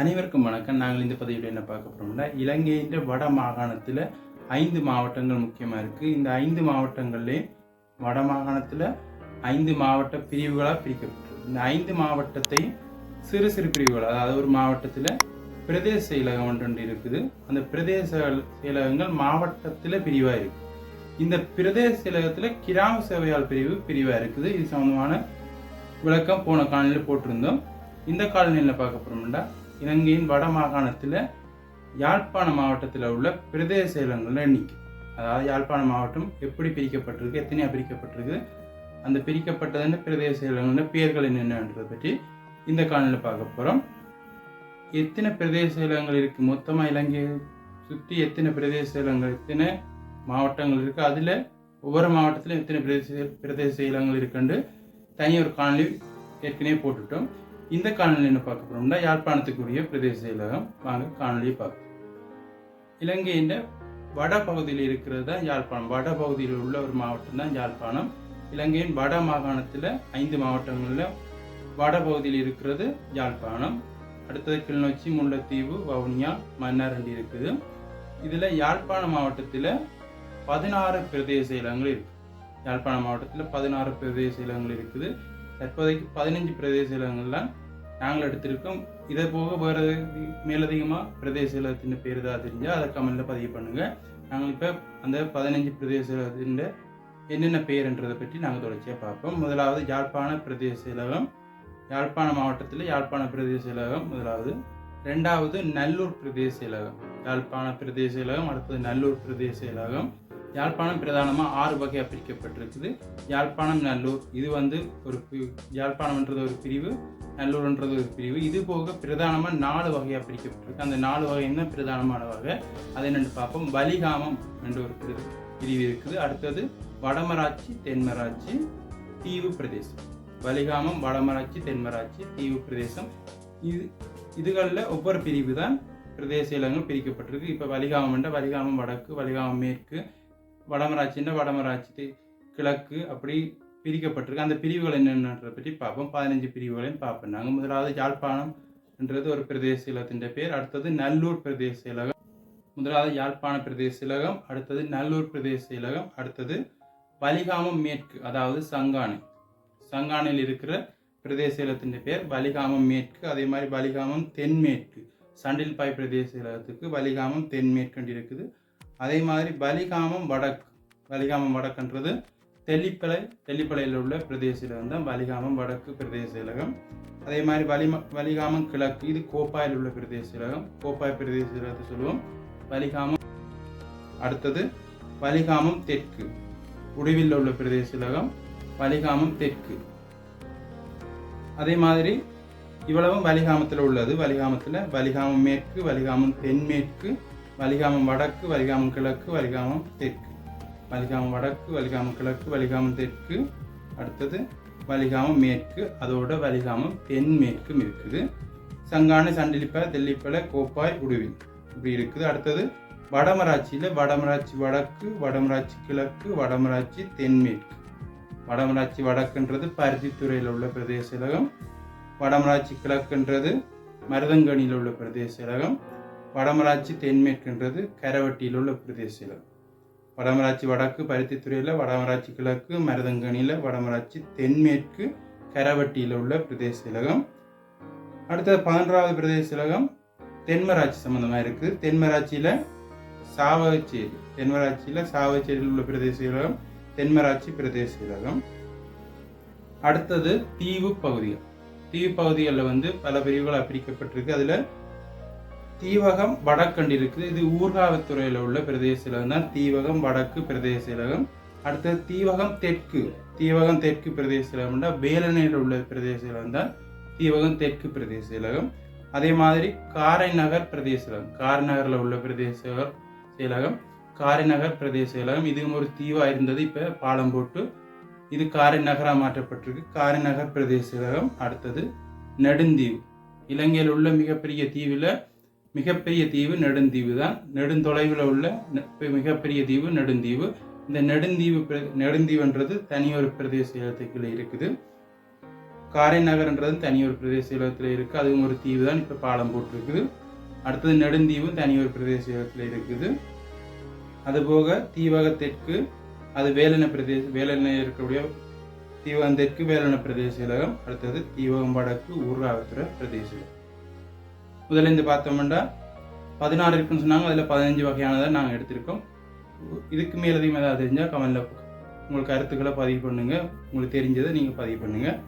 அனைவருக்கும் வணக்கம். நாங்கள் இந்த பதிவில் என்ன பார்க்க போகிறோம்னா இலங்கையின் வட மாகாணத்தில் ஐந்து மாவட்டங்கள் முக்கியமாக இருக்குது இந்த ஐந்து மாவட்டங்கள்லேயும் வட மாகாணத்தில் ஐந்து மாவட்ட பிரிவுகளாக பிரிக்கப்பட்டிருக்கு. இந்த ஐந்து மாவட்டத்தையும் சிறு சிறு பிரிவுகள் அதாவது ஒரு மாவட்டத்தில் பிரதேச செயலகம் ஒன்று இருக்குது. அந்த பிரதேச செயலகங்கள் மாவட்டத்தில் பிரிவாக இருக்குது இந்த பிரதேச செயலகத்தில் கிராம சேவையால் பிரிவு பிரிவாக இருக்குது. இது சம்மந்தமான விளக்கம் போன காலநிலையில் போட்டிருந்தோம். இந்த காலநிலையில் பார்க்க போகிறோம்னா இலங்கையின் வட மாகாணத்தில் யாழ்ப்பாண மாவட்டத்தில் உள்ள பிரதேச செயலகங்கள் எண்ணிக்கை. அதாவது யாழ்ப்பாண மாவட்டம் எப்படி பிரிக்கப்பட்டிருக்கு எத்தனையாக பிரிக்கப்பட்டிருக்கு அந்த பிரிக்கப்பட்டதுன்னு பிரதேச செயலகங்கள பேர்கள் என்னென்னன்றதை பற்றி இந்த காலனியில் பார்க்க போகிறோம் எத்தனை பிரதேச செயலகங்கள் இருக்குது மொத்தமாக இலங்கையை சுற்றி எத்தனை பிரதேச செயலகங்கள் எத்தனை மாவட்டங்கள் இருக்குது அதில் ஒவ்வொரு மாவட்டத்திலும் எத்தனை பிரதேச பிரதேச செயலகங்கள் இருக்குன்னு தனி ஒரு காணொலி ஏற்கனவே போட்டுட்டோம். இந்த காணொலி என்ன பார்க்க போறோம்னா யாழ்ப்பாணத்துக்குரிய பிரதேச செயலகம் வாங்க காணொலியை பார்ப்போம். இலங்கையின் வட பகுதியில் இருக்கிறது தான் யாழ்ப்பாணம். வட பகுதியில் உள்ள ஒரு மாவட்டம் தான் யாழ்ப்பாணம். இலங்கையின் வட மாகாணத்தில் ஐந்து மாவட்டங்களில் வட பகுதியில் இருக்கிறது யாழ்ப்பாணம். அடுத்தது கிளிநொச்சி முல்லைத்தீவு வவுனியா மன்னார்ஹண்டி இருக்குது. இதில் யாழ்ப்பாண மாவட்டத்தில் பதினாறு பிரதேச இலங்கள் இருக்குது யாழ்ப்பாண மாவட்டத்தில் பதினாறு பிரதேச இலங்கள் இருக்குது. தற்போதைக்கு பதினஞ்சு பிரதேச இலங்கள்லாம் நாங்கள் எடுத்திருக்கோம். இதை போக வேறு மேலதிகமாக பிரதேச செயலகத்தின் பேர் ஏதாவது தெரிஞ்சால் அதை கமெண்டில் பதிவு பண்ணுங்கள் நாங்கள் இப்போ அந்த பதினஞ்சு பிரதேச செயலகத்தின் என்னென்ன பேருன்றதை பற்றி நாங்கள் தொடர்ச்சியாக பார்ப்போம். முதலாவது யாழ்ப்பாண பிரதேச செயலகம் யாழ்ப்பாண மாவட்டத்தில் யாழ்ப்பாண பிரதேச செயலகம் முதலாவது. ரெண்டாவது நல்லூர் பிரதேச செயலகம் யாழ்ப்பாண பிரதேச செயலகம் அடுத்தது நல்லூர் பிரதேச செயலகம். யாழ்ப்பாணம் பிரதானமாக ஆறு வகையாக பிரிக்கப்பட்டிருக்குது. யாழ்ப்பாணம் நல்லூர் இது வந்து ஒரு யாழ்ப்பாணம்ன்றது ஒரு பிரிவு நல்லூர்ன்றது ஒரு பிரிவு. இது போக பிரதானமாக நாலு வகையாக பிரிக்கப்பட்டிருக்கு. அந்த நாலு வகை என்ன பிரதானமான வகை? அதை என்னென்னு பார்ப்போம். வலிகாமம் என்ற ஒரு பிரி- பிரிவு இருக்குது. அடுத்தது வடமராட்சி தென்மராட்சி தீவு பிரதேசம். வலிகாமம் வடமராட்சி தென்மராட்சி தீவு பிரதேசம். இது இதுகளில் ஒவ்வொரு பிரிவு தான் பிரதேச செயலகங்கள் பிரிக்கப்பட்டிருக்கு. இப்போ வலிகாமம்ன்ற வலிகாமம் வடக்கு வலிகாமம் மேற்கு வடமராட்சின்ற வடமராட்சி கிழக்கு அப்படி பிரிக்கப்பட்டிருக்கு. அந்த பிரிவுகள் என்னென்னன்றதை பற்றி பார்ப்போம். பதினஞ்சு பிரிவுகளையும் பார்ப்போம். நாங்கள் முதலாவது யாழ்ப்பாணம் என்றது ஒரு பிரதேச இலத்தின் பேர். அடுத்தது நல்லூர் பிரதேச செயலகம் முதலாவது யாழ்ப்பாண பிரதேச இலகம் அடுத்தது நல்லூர் பிரதேச செயலகம் அடுத்தது வலிகாமம் மேற்கு அதாவது சங்கானை. சங்கானையில் இருக்கிற பிரதேச இலத்தின் பேர் வலிகாமம் மேற்கு. அதே மாதிரி வலிகாமம் தென்மேற்கு. சண்டில்பாய் பிரதேச இலகத்துக்கு வலிகாமம் தென்மேற்கு இருக்குது. அதே மாதிரி வலிகாமம் வடக்கு. வலிகாமம் வடக்குன்றது தெல்லிப்பளை தெல்லிப்பளையில் உள்ள பிரதேசத்தில் வந்து தான் வலிகாமம் வடக்கு பிரதேச செயலகம் அதே மாதிரி வலிம வலிகாமம் கிழக்கு இது கோப்பாயில் உள்ள பிரதேச செயலகம் கோப்பாய் பிரதேச சொல்லுவோம். வலிகாமம் அடுத்தது வலிகாமம் தெற்கு. உடுவில் உள்ள பிரதேச செயலகம் வலிகாமம் தெற்கு. அதே மாதிரி இவ்வளவும் வலிகாமத்தில் உள்ளது. வலிகாமத்தில் வலிகாமம் மேற்கு வலிகாமம் தென்மேற்கு வலிகாமம் வடக்கு வலிகாமம் கிழக்கு வலிகாமம் தெற்கு. வலிகாமம் வடக்கு வலிகாமம் கிழக்கு வலிகாமம் தெற்கு. அடுத்தது வலிகாமம் மேற்கு அதோட வலிகாமம் தென்மேற்கும் இருக்குது. சங்கான சண்டிலிப்பை தெல்லிப்பளை கோப்பாய் உடுவில் இப்படி இருக்குது. அடுத்தது வடமராட்சியில் வடமராட்சி வடக்கு வடமராட்சி கிழக்கு வடமராட்சி தென்மேற்கு வடமராட்சி வடக்குன்றது பருத்தித்துறையில் உள்ள பிரதேச இலகம். வடமராட்சி கிழக்குன்றது மருதங்கணியில் உள்ள பிரதேச இலகம். வடமராட்சி தென்மேற்குன்றது கரவட்டியில் உள்ள பிரதேச வடமராட்சி வடக்கு பருத்தித்துறையில் வடமராட்சி கிழக்கு மருதங்கனியில் வடமராட்சி தென்மேற்கு கரவட்டியில் உள்ள பிரதேச இலகம் அடுத்தது பதினொன்றாவது பிரதேச இலகம் தென்மராட்சி சம்மந்தமாக இருக்குது தென்மராட்சியில் சாவகச்சேரி தென்மராட்சியில் சாவகச்சேரியில் உள்ள பிரதேச இலகம் தென்மராட்சி பிரதேச இலகம் அடுத்தது தீவு பகுதிகள். தீவு பகுதிகளில் வந்து பல பிரிவுகளாக பிரிக்கப்பட்டிருக்கு. அதில் தீவகம் வடக்கண்டு இருக்குது இது ஊர்காவத்துறையில் உள்ள பிரதேச செயலகம் தான். தீவகம் வடக்கு பிரதேச செயலகம் அடுத்தது தீவகம் தெற்கு. தீவகம் தெற்கு பிரதேச செயலகம்னா வேலனையில் உள்ள பிரதேச செயலகம் தான். தீவகம் தெற்கு பிரதேச செயலகம் அதே மாதிரி காரைநகர் பிரதேச செயலகம் காரைநகரில் உள்ள பிரதேச செயலகம் காரைநகர் பிரதேச செயலகம் இதுவும் ஒரு தீவாக இருந்தது. இப்போ பாலம் போட்டு இது காரைநகராக மாற்றப்பட்டிருக்கு. காரைநகர் பிரதேச செயலகம் அடுத்தது நெடுந்தீவு. இலங்கையில் உள்ள மிகப்பெரிய தீவில் மிகப்பெரிய தீவு நெடுந்தீவு தான். நெடுந்தொலைவில் உள்ள நெ- மிகப்பெரிய தீவு நெடுந்தீவு. இந்த நெடுந்தீவு பிர- நெடுந்தீவுன்றது தனியொரு பிரதேச இலத்துக்குள்ள இருக்குது. காரைநகர்ன்றது தனி ஒரு பிரதேச இலத்தில் இருக்குது அதுவும் ஒரு தீவு தான் இப்போ பாலம் போட்டிருக்குது. அடுத்தது நெடுந்தீவும் தனியொரு பிரதேச இலத்தில் இருக்குது. அதுபோக தீவக தெற்கு அது வேலன பிரதேச வேலனை இருக்கக்கூடிய தீவகம் தெற்கு வேலன பிரதேச இலகம் அடுத்தது தீவகம் வடக்கு ஊர்காவத்துறை பிரதேச இலகம் முதல்ல இந்த பார்த்தோம்னா பதினாறு இருக்குன்னு சொன்னாங்க அதில் பதினஞ்சு வகையானதை நாங்கள் எடுத்திருக்கோம். இதுக்கு மேலதையும் ஏதாவது தெரிஞ்சால் கமெண்டில் உங்கள் கருத்துக்களை பதிவு பண்ணுங்கள் உங்களுக்கு தெரிஞ்சதை நீங்கள் பதிவு பண்ணுங்கள்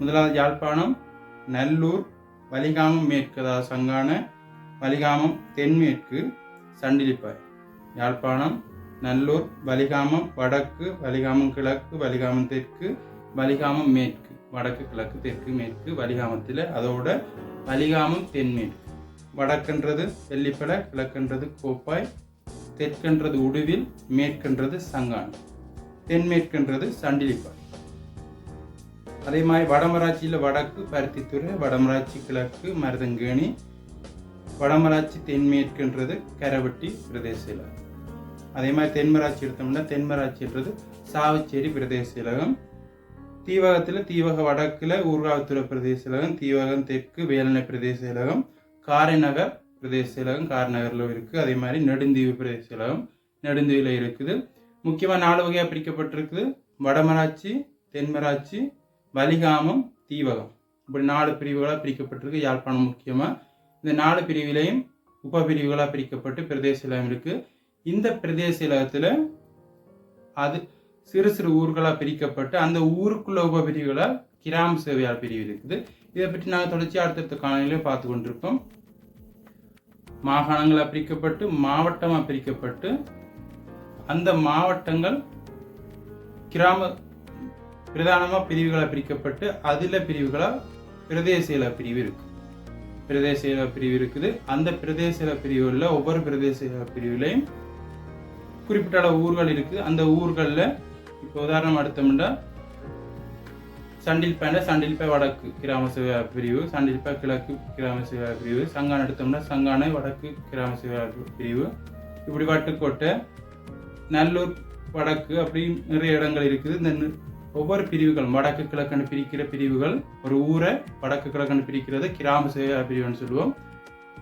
முதலாவது யாழ்ப்பாணம் நல்லூர் வலிகாமம் மேற்கு அதாவது சங்கான வலிகாமம் தென்மேற்கு சண்டிலிப்பாய். யாழ்ப்பாணம் நல்லூர் வலிகாமம் வடக்கு வலிகாமம் கிழக்கு வலிகாமம் தெற்கு வலிகாமம் மேற்கு வடக்கு கிழக்கு தெற்கு மேற்கு வலிகாமத்தில் அதோட வலிகாமம் தென்மேற்கு வடக்குன்றது வெள்ளிப்பட கிழக்குன்றது கோப்பாய் தெற்கன்றது உடுவில் மேற்கன்றது சங்கான் தென்மேற்கன்றது சண்டிலிப்பாய். அதே மாதிரி வடமராட்சியில் வடக்கு பருத்தித்துறை வடமராட்சி கிழக்கு மருதங்கேணி வடமராட்சி தென்மேற்குன்றது கரவட்டி பிரதேச இலகம். அதே மாதிரி தென்மராட்சி எடுத்தோம்னா தென்மராட்சின்றது சாவச்சேரி பிரதேச இலகம். தீவகத்தில் தீவக வடக்கில் ஊர்காவத்துறை பிரதேச இலகம் தீவகம் தெற்கு வேலனை பிரதேச இலகம் காரைநகர் பிரதேச இலகம் காரைநகரில் இருக்குது அதே மாதிரி நெடுந்தீவு பிரதேச இலகம் நெடுந்தீவில் இருக்குது. முக்கியமாக நாலு வகையாக பிரிக்கப்பட்டிருக்குது. வடமராட்சி தென்மராட்சி வலிகாமம் தீவகம். இப்படி நாலு பிரிவுகளாக பிரிக்கப்பட்டிருக்கு. யாழ்ப்பாணம் முக்கியமாக இந்த நாலு பிரிவிலையும் உப பிரிவுகளாக பிரிக்கப்பட்டு பிரதேச இலகம் இருக்குது இந்த பிரதேச இலகத்தில் அது சிறு சிறு ஊர்களாக பிரிக்கப்பட்டு அந்த ஊருக்குள்ள உப பிரிவுகளாக கிராம சேவையால் பிரிவு இருக்குது இதை பற்றி நாங்கள் தொடர்ச்சி அடுத்தடுத்த காலங்களிலே பார்த்து கொண்டிருப்போம். மாகாணங்களாக பிரிக்கப்பட்டு மாவட்டமாக பிரிக்கப்பட்டு அந்த மாவட்டங்கள் கிராம பிரதானமாக பிரிவுகளாக பிரிக்கப்பட்டு அதில் பிரிவுகளாக பிரதேச பிரிவு இருக்கு பிரதேச பிரிவு இருக்குது அந்த பிரதேச பிரிவுகளில் ஒவ்வொரு பிரதேச பிரிவுலையும் குறிப்பிட்ட அளவு ஊர்கள் இருக்குது. அந்த ஊர்களில் இப்போ உதாரணம் எடுத்தோம்னா சண்டில்பேண்ட சண்டில்பே வடக்கு கிராம சேவை பிரிவு சண்டில்பே கிழக்கு கிராம சேவை பிரிவு சங்கான் எடுத்தோம்னா சங்கானை வடக்கு கிராம சேவை பிரிவு. இப்படி வட்டுக்கோட்டை நல்லூர் வடக்கு அப்படி நிறைய இடங்கள் இருக்குது. இந்த ஒவ்வொரு பிரிவுகளும் வடக்கு கிழக்குன்னு பிரிக்கிற பிரிவுகள் ஒரு ஊரை வடக்கு கிழக்குன்னு பிரிக்கிறது கிராம சேவை பிரிவுன்னு சொல்லுவோம்.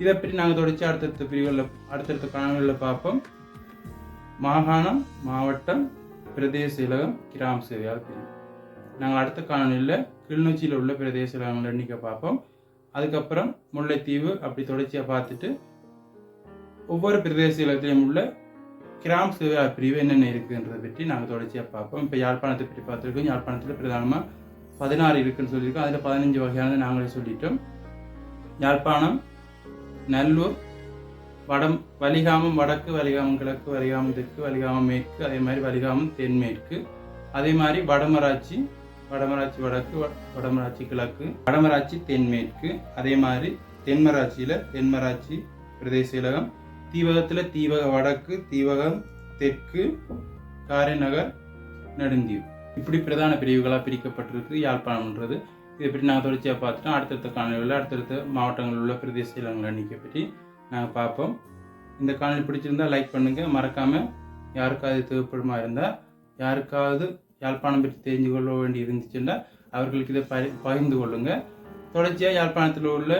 இதை பற்றி நாங்கள் தொடர்ச்சி அடுத்தடுத்த பிரிவுகளில் அடுத்தடுத்த காணொலிகளில் பார்ப்போம். மாகாணம் மாவட்டம் பிரதேச இலகம் கிராம சேவையால் பிரிவு நாங்கள் அடுத்த காலநிலையில் கிளிநொச்சியில் உள்ள பிரதேச இலகங்கள் எண்ணிக்கை பார்ப்போம். அதுக்கப்புறம் முல்லைத்தீவு அப்படி தொடர்ச்சியாக பார்த்துட்டு ஒவ்வொரு பிரதேச செயலகத்திலையும் உள்ள கிராம சேவை பிரிவு என்னென்ன இருக்குன்றதை பற்றி நாங்கள் தொடர்ச்சியாக பார்ப்போம். இப்போ யாழ்ப்பாணத்தை பற்றி பார்த்துருக்கோம். யாழ்ப்பாணத்தில் பிரதானமாக பதினாறு இருக்குன்னு சொல்லியிருக்கோம். அதில் பதினஞ்சு வகையானது நாங்களே சொல்லிட்டோம். யாழ்ப்பாணம் நல்லூர் வடம் வலிகாமம் வடக்கு வலிகாமம் கிழக்கு வலிகாமம் தெற்கு வலிகாமம் மேற்கு அதே மாதிரி வலிகாமம் தென்மேற்கு. அதே மாதிரி வடமராட்சி வடமராட்சி வடக்கு வ- வடமராட்சி கிழக்கு வடமராட்சி தென்மேற்கு. அதே மாதிரி தென்மராட்சியில் தென்மராட்சி பிரதேச இலகம் தீவகத்தில் தீவக வடக்கு தீவகம் தெற்கு காரைநகர் நெடுந்தீவு. இப்படி பிரதான பிரிவுகளாக பிரிக்கப்பட்டிருக்கு யாழ்ப்பாணம்ன்றது. இதை பற்றி நாங்கள் தொடர்ச்சியாக பார்த்துட்டோம். அடுத்தடுத்த காணொலிகளில் அடுத்தடுத்த மாவட்டங்களில் உள்ள பிரதேச இலங்களை எண்ணிக்கை பற்றி பார்ப்போம். இந்த காணொலி பிடிச்சிருந்தா லைக் பண்ணுங்கள் மறக்காமல் யாருக்காவது தேவைப்படுமா இருந்தால் யாருக்காவது யாழ்ப்பாணம் பற்றி தெரிஞ்சு கொள்ள வேண்டி இருந்துச்சுன்னா அவர்களுக்கு இதை பகி பகிர்ந்து கொள்ளுங்கள் தொடர்ச்சியாக யாழ்ப்பாணத்தில் உள்ள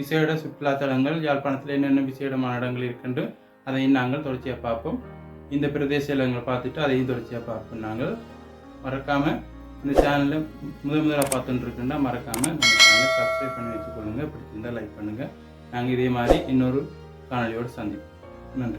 விசேட சுற்றுலா தலங்கள் யாழ்ப்பாணத்தில் என்னென்ன விசேடமான இடங்கள் இருக்குன்னு அதையும் நாங்கள் தொடர்ச்சியாக பார்ப்போம். இந்த பிரதேச இடங்களை பார்த்துட்டு அதையும் தொடர்ச்சியாக பார்ப்போம் நாங்கள். மறக்காமல் இந்த சேனலில் முதல் முதலாக பார்த்துட்டு இருக்குன்னா மறக்காமல் நம்ம சேனலை சப்ஸ்கிரைப் பண்ணி வச்சுக்கொள்ளுங்கள் பிடிச்சிருந்தால் லைக் பண்ணுங்கள் நாங்கள் இதே மாதிரி இன்னொரு காணொலியோடு சந்திப்போம். நன்றி.